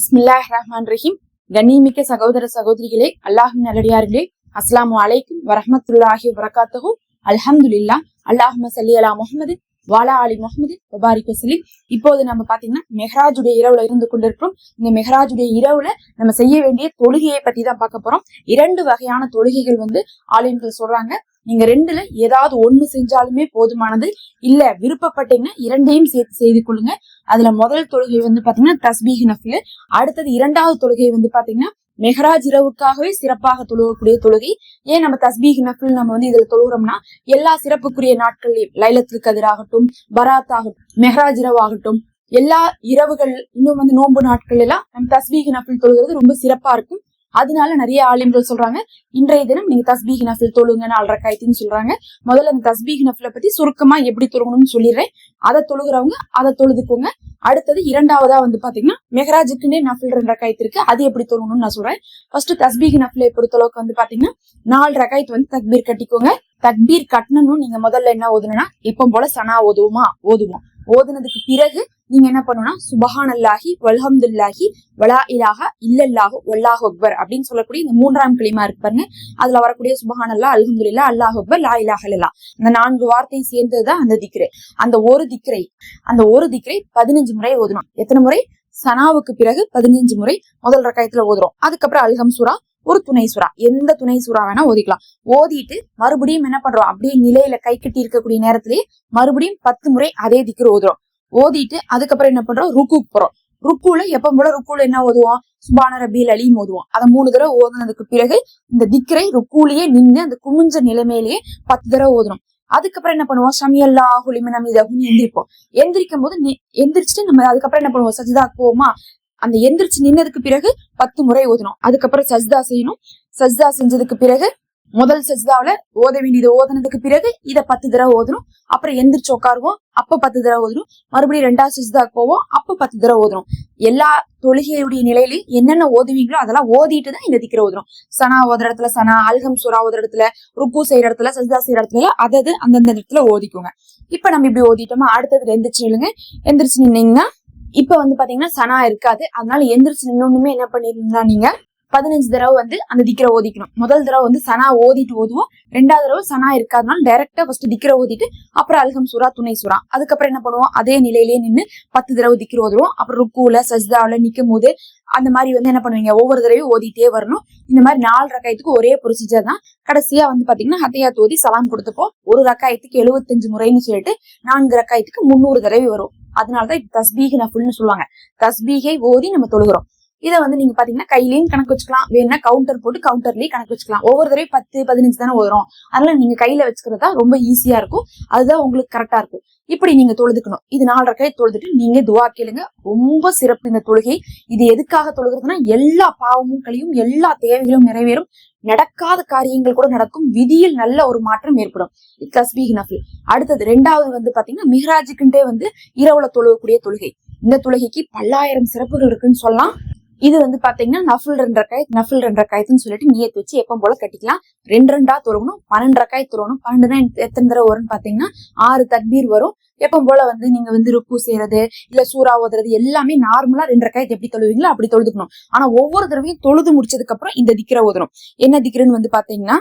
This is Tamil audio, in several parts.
பிஸ்மில்லாஹ் ரஹ்மான் ரஹீம் கண்ணியமிக்க சகோதர சகோதரிகளே அல்லாஹின் நல்லடியார்களே அஸ்லாம் வலைக்கும் வரஹமத்துல்லாஹி வரகாத்தஹு அல்ஹம்துலில்லா அல்லாஹும சல்லி அலா முஹம்மது வாலா அலி முகமது வபாரிக் வசலிம் இப்போது நம்ம பாத்தீங்கன்னா மெஹராஜுடைய இரவுல இருந்து கொண்டிருக்கிறோம். இந்த மெஹராஜுடைய இரவுல நம்ம செய்ய வேண்டிய தொழுகையை பத்தி தான் பார்க்க போறோம். இரண்டு வகையான தொழுகைகள் வந்து ஆலயங்கள் சொல்றாங்க. நீங்க ரெண்டுல ஏதாவது ஒண்ணு செஞ்சாலுமே போதுமானது. இல்ல விருப்பப்பட்டீங்கன்னா இரண்டையும் சேர்த்து செய்து கொள்ளுங்க. அதுல முதல் தொழுகை வந்து பாத்தீங்கன்னா தஸ்பீஹ் நஃபில். அடுத்தது இரண்டாவது தொழுகை வந்து பாத்தீங்கன்னா மெஹராஜ் இரவுக்காகவே சிறப்பாக தொழுகக்கூடிய தொழுகை. ஏன் நம்ம தஸ்பீஹ் நஃபில் நம்ம வந்து இதுல தொழுகிறோம்னா எல்லா சிறப்புக்குரிய நாட்கள்லயும் லைலத்து கதிராகட்டும் பராத் ஆகட்டும் மெஹராஜ் இரவு ஆகட்டும் எல்லா இரவுகள் இன்னும் வந்து நோன்பு நாட்கள் எல்லாம் நம்ம தஸ்பீஹ் நஃபில் தொழுகிறது ரொம்ப சிறப்பா இருக்கும். அதனால நிறைய ஆலிம்கள் சொல்றாங்க. இன்றைய தினம் நீங்க தஸ்பீஹ் நஃபில் தொழுங்க நாலரை காய்த்தின்னு சொல்றாங்க. முதல்ல அந்த தஸ்பீஹ் நஃபில பத்தி சுருக்கமா எப்படி தொழுகணும்னு சொல்லிடுறேன். அதை தொழுகிறவங்க அதை தொழுதுக்கோங்க. அடுத்தது இரண்டாவதா வந்து பாத்தீங்கன்னா மெஹராஜுக்குன்னே நஃபில் ரெண்டு ரக்காயத்து இருக்கு. அது எப்படி தொழணும்னு நான் சொல்றேன். ஃபர்ஸ்ட் தஸ்பீக் நஃபிலை பொறுத்தளவுக்கு வந்து பாத்தீங்கன்னா நாலு ரக்காயத்து வந்து தக்பீர் கட்டிக்கோங்க. தக்பீர் கட்டணும்னு நீங்க முதல்ல என்ன ஓதுனா எப்பவும் போல சனா ஓதுவோமா? ஓதுவோம். ஓதுனதுக்கு பிறகு நீங்க என்ன பண்ணணும்னா சுபஹான் அல்லாஹி வல்ஹம்துல்லாஹி வலா இலாஹா இல்லல்லாஹு வல்லாஹு அக்பர் அப்படின்னு சொல்லக்கூடிய இந்த மூன்றாம் கிளிமா இருக்கு பாருங்க. அதுல வரக்கூடிய சுபஹான் அல்லா அல்ஹம்துல்லா அல்லாஹ் அக்பர் லா இலாஹ இல்லா இந்த நான்கு வார்த்தை சேர்ந்ததுதான் அந்த திக்ரே. அந்த ஒரு திக்ரை அந்த ஒரு திக்ரை பதினஞ்சு முறை ஓதணும். எத்தனை முறை? சனாவுக்கு பிறகு பதினஞ்சு முறை முதல் ரக்காயத்துல ஓதுறோம். அதுக்கப்புறம் அல்ஹம் சூரா ஒரு துணை சுறா எந்த துணை சுறா வேணா ஓதிக்கலாம். ஓதிட்டு மறுபடியும் என்ன பண்றோம்? அப்படியே நிலையில கை கட்டி இருக்கக்கூடிய நேரத்திலேயே மறுபடியும் பத்து முறை அதே திக்கிற ஓதுறோம். ஓதிட்டு அதுக்கப்புறம் என்ன பண்றோம்? ருக்கு போறோம். ருக்குல எப்ப போல ருக்குல என்ன ஓதுவோம்? சுபான ரபியில் அலியும் ஓதுவோம். அதை மூணு தடவை ஓதுனதுக்கு பிறகு இந்த திக்கரை ருக்குலயே நின்று அந்த குமிஞ்ச நிலைமையிலேயே பத்து தடவை ஓதுனோம் அதுக்கப்புறம் என்ன பண்ணுவோம்? சமியல்லா ஹுலிமன் அமிதகுன்னு எந்திரிப்போம். எந்திரிக்கும் போது எந்திரிச்சிட்டு நம்ம அதுக்கப்புறம் என்ன பண்ணுவோம்? சஜிதா போவோமா? அந்த எந்திரிச்சு நின்னதுக்கு பிறகு பத்து முறை ஓதணும் அதுக்கப்புறம் சஜிதா செய்யணும். சஜிதா செஞ்சதுக்கு பிறகு முதல் சஜ்தாவில ஓத வேண்டியது ஓதுனதுக்கு பிறகு இதை பத்து தடவை ஓதணும். அப்புறம் எந்திரிச்சு உட்காருவோம். அப்ப பத்து தடவை ஓதணும். மறுபடியும் ரெண்டாவது சஜ்தாக்கு போவோம். அப்ப பத்து தடவை ஓதணும். எல்லா தொழுகையுடைய நிலையிலையும் என்னென்ன ஓதுவீங்களோ அதெல்லாம் ஓதிட்டு தான் இந்த திக்கிற ஓதுறோம் சனா ஓதுற இடத்துல சனா அல்கம் சுரா ஓதுற இடத்துல ருக்கு செய்யற இடத்துல சஜிதா செய்யற இடத்துல அதது அந்தந்த இடத்துல ஓதிக்கோங்க. இப்ப நம்ம இப்படி ஓதிட்டோமா? அடுத்தது எந்திரிச்சு நில்லுங்க. எந்திரிச்சு நின்னீங்கன்னா இப்ப வந்து பாத்தீங்கன்னா சனா இருக்காது. அதனால எந்திரிச்சு நின்னொன்னுமே என்ன பண்ணிருந்தா நீங்க பதினஞ்சு தடவை வந்து அந்த திக்கிற ஓதிக்கணும். முதல் தடவை வந்து சனா ஓதிட்டு ஓதுவோம். ரெண்டாவது தடவை சனா இருக்காதனால டைரக்டா ஃபர்ஸ்ட் திக்கிற ஓதிட்டு அப்புறம் அல்கம் சுரா துணை சுரா. அதுக்கப்புறம் என்ன பண்ணுவோம்? அதே நிலையிலேயே நின்று பத்து தடவை திக்கிற ஓதுவோம். அப்புறம் ருக்குல சஜ்தாவில நிற்கும் போது அந்த மாதிரி வந்து என்ன பண்ணுவீங்க? ஒவ்வொரு தடவையும் ஓதிட்டே வரணும். இந்த மாதிரி நாலு ரக்காயத்துக்கு ஒரே ப்ரொசீஜர் தான். கடைசியா வந்து பாத்தீங்கன்னா ஹத்தையா தோதி சலாம் கொடுத்தப்போ ஒரு ரக்காயத்துக்கு எழுபத்தஞ்சு முறைன்னு சொல்லிட்டு நான்கு ரக்காயத்துக்கு முன்னூறு தடவை வரும். அதனாலதான் தஸ்பீக் நஃபுல்னு சொல்லுவாங்க. தஸ்பீகை ஓதி நம்ம தொழுகிறோம். இதை வந்து நீங்க பாத்தீங்கன்னா கையிலயும் கணக்கு வச்சுக்கலாம். வேணா கவுண்டர் போட்டு கவுண்டர்லயும் கணக்கு வச்சுக்கலாம். ஒவ்வொரு தடவை பத்து பதினஞ்சு தானே வரும் அதனால நீங்க கையில வச்சுக்கிறதா ரொம்ப ஈஸியா இருக்கும். அதுதான் உங்களுக்கு கரெக்டா இருக்கும். இப்படி நீங்க தொழுதுக்கணும். இது நாலரை கை தொழுதுட்டு நீங்க துவா கேளுங்க. ரொம்ப சிறப்பு இந்த தொழுகை. இது எதுக்காக தொழுகிறதுனா எல்லா பாவமும் கழியும் எல்லா தேவைகளும் நிறைவேறும். நடக்காத காரியங்கள் கூட நடக்கும். விதியில் நல்ல ஒரு மாற்றம் ஏற்படும். தஸ்பீக் நஃபில் அடுத்தது ரெண்டாவது வந்து பாத்தீங்கன்னா மிஹராஜுக்குன்ட்டே வந்து இரவுல தொழுகக்கூடிய தொழுகை. இந்த தொழுகைக்கு பல்லாயிரம் சிறப்புகள் இருக்குன்னு சொல்லலாம். இது வந்து பாத்தீங்கன்னா நஃபுல் ரெண்டு ரக்காய் நஃபுல் ரெண்டு ரக்காயத்துன்னு சொல்லிட்டு நீயத்து வச்சு எப்போ போல கட்டிக்கலாம். ரெண்டு ரெண்டா துறவணும் பன்னெண்டு ரக்காய் தொழணும் பன்னெண்டுனா எத்தனை தடவை வரும்னு பாத்தீங்கன்னா ஆறு தக்பீர் வரும். எப்போ போல வந்து நீங்க வந்து ருக்கு செய்யறது இல்ல சூறா ஓதுறது எல்லாமே நார்மலா ரெண்டு ரக்காயத்து எப்படி தொழுவீங்களோ அப்படி தொழுதுக்கணும். ஆனா ஒவ்வொரு தடவையும் தொழுது முடிச்சதுக்கு அப்புறம் இந்த திக்கிற ஓதணும் என்ன திக்கிறன்னு வந்து பாத்தீங்கன்னா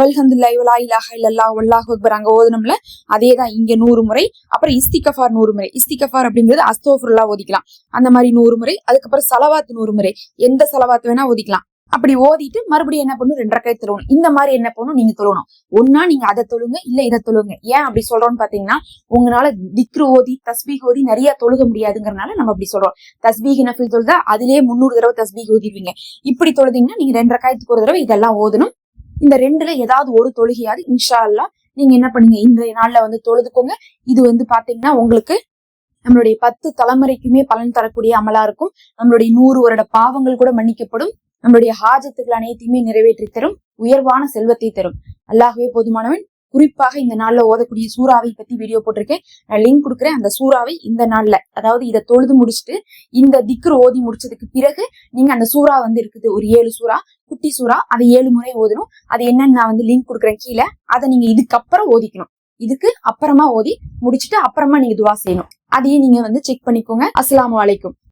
வல்ஹந்துல்லா இவலா இலாஹா இல்லல்லா வல்லாஹ் அக்பர் அங்க ஓதணும்ல அதே தான் இங்க நூறு முறை. அப்புறம் இஸ்திகஃபார் நூறு முறை. இஸ்திகஃபார் அப்படிங்கிறது அஸ்தோஃபுல்லா ஓதிக்கலாம். அந்த மாதிரி நூறு முறை. அதுக்கப்புறம் சலவாத் நூறு முறை. எந்த சலவாத் வேணா ஓதிக்கலாம். அப்படி ஓதிட்டு மறுபடியும் என்ன பண்ணும் ரெண்டரை கை தொழணும் இந்த மாதிரி என்ன பண்ணும் நீங்க தொழணும் ஒன்னா நீங்க அதை தொழுங்க இல்ல இதை தொழுங்க. ஏன் அப்படி சொல்றோம்னு பாத்தீங்கன்னா உங்களால திக்ரு ஓதி தஸ்பீக் ஓதி நிறைய தொழுக முடியாதுங்கிறனால நம்ம அப்படி சொல்றோம். தஸ்பீக் நஃபில் தொழுதா அதுலயே முன்னூறு தடவை தஸ்பீக் ஓதிடுவீங்க இப்படி தொழுதீங்கன்னா நீங்க ரெண்டரை காயத்துக்கு ஒரு தடவை இதெல்லாம் ஓதணும். இந்த ரெண்டுல ஏதாவது ஒரு தொழுகையாவது இன்ஷா அல்லா நீங்க என்ன பண்ணுங்க? இன்றைய நாள்ல வந்து தொழுதுக்கோங்க. இது வந்து பாத்தீங்கன்னா உங்களுக்கு நம்மளுடைய பத்து தலைமுறைக்குமே பலன் தரக்கூடிய அமலா இருக்கும். நம்மளுடைய நூறு வருட பாவங்கள் கூட மன்னிக்கப்படும். நம்மளுடைய ஹாஜத்துக்கள் அனைத்தையுமே நிறைவேற்றி தரும். உயர்வான செல்வத்தை தரும். அல்லாகவே போதுமானவன். குறிப்பாக இந்த நாள்ல ஓதக்கூடிய சூறாவை பத்தி வீடியோ போட்டிருக்கேன். நான் லிங்க் கொடுக்குறேன். அந்த சூறாவை இந்த நாள்ல அதாவது இதை தொழுது முடிச்சுட்டு இந்த திக்ரு ஓதி முடிச்சதுக்கு பிறகு நீங்க அந்த சூறா வந்து இருக்குது. ஒரு ஏழு சூறா குட்டி சூறா அதை ஏழு முறை ஓதணும். அது என்னன்னு நான் வந்து லிங்க் கொடுக்குறேன் கீழே. அதை நீங்க இதுக்கப்புறம் ஓதிக்கணும். இதுக்கு அப்புறமா ஓதி முடிச்சுட்டு அப்புறமா நீங்க துவா செய்யணும். அதையும் நீங்க வந்து செக் பண்ணிக்கோங்க. அஸ்லாம் அலைக்கும்.